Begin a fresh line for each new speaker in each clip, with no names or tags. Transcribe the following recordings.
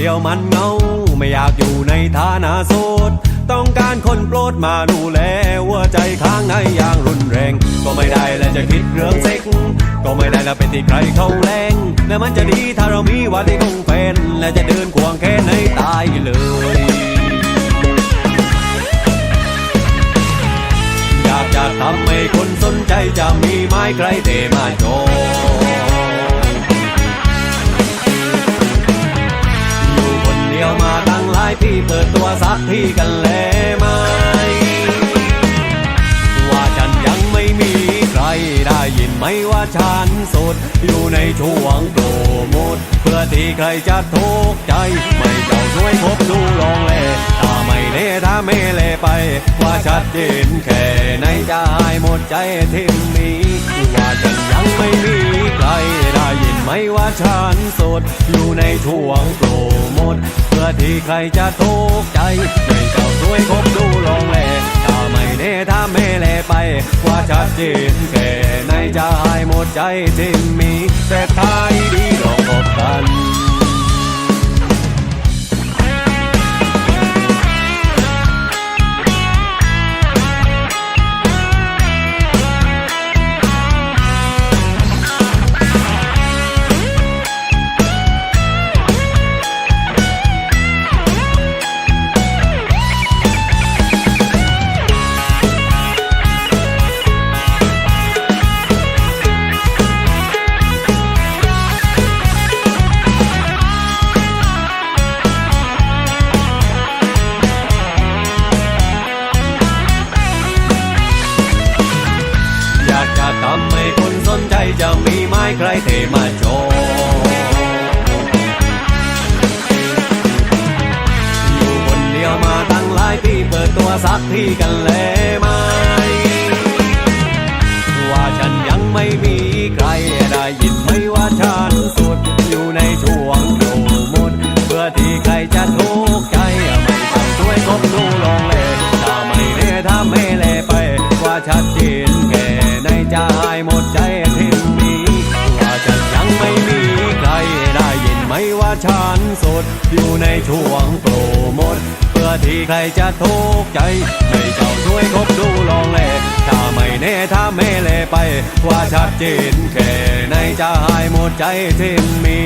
ดียวมันเงา ไม่อยากอยู่ในฐานะโสด ต้องการคนโปรดมาดูแลหัวใจข้างในอย่างรุนแรง ก็ไม่ได้และจะคิดเรื่องเซ็ก ก็ไม่ได้และเป็นที่ใครเขาแรง และมันจะดีถ้าเรามีวันที่คงเป็น และจะเดินควงแค่ในตายเลยอยากจะทำให้คนสนใจจะมีไม้ใครเทมาโจ ทีกันแล้วไหม ว่าฉันยังไม่มีใครได้ยินไหมว่าฉันสด อยู่ในช่วงโปรโมทเพื่อที่ใครจะทุกข์ใจ ไม่เจ้าช่วยพบดูลองแลถ้าไม่เลถ้าไม่เล่ไป ว่าชัดเจนแค่ไหนจะหายหมดใจที่มีว่าฉันยังไม่มีใครได้ยินไหมว่าฉันสด อยู่ในช่วงโปรโมทเพื่อที่ใครจะทุกข์ใจ ชัดเจนแค่ไหนจะหายหมดใจที่มี แต่ท้ายดีลองพบกันำให้คนสนใจจะมีไม้ใครเทมาโชว์อยู่คนเดียวมาตั้งหลายปีเปิดตัวสักทีกันแล้วไหมว่าฉันยังไม่มีใครได้ยินไหมว่าฉันสุดอยู่ในช่วงโปรโมทเพื่อที่ใครจะทุกข์ใจไม่ต้องช่วยคบดูลองเลยถ้าไม่เน่ถ้าไม่เลไปว่าชัดเจน แค่ในใจหมดใจที่มีว่าฉันยังไม่มีใครได้ยินไหมว่าฉันสดอยู่ในช่วงโปรโมทเพื่อที่ใครจะทุกข์ใจไม่เจ้าช่วยคบดูลองเลถ้าไม่แน่ถ้าไม่เลไปว่าชัดเจนแค่ในใจหายหมดใจที่มี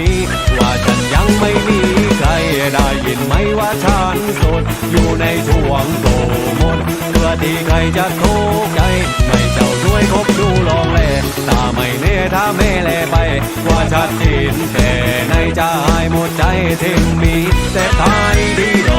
ว่าฉันยังไม่มีใครได้ยินไหมว่าฉันสดอยู่ในช่วงโปรโมทเพื่อที่ใครจะทุกข์ใจไม่เจ้าช่วยคบดู ถ้าไม่แลไปว่าชัดเจนแต่ในใจหมดใจที่มีแต่ทาย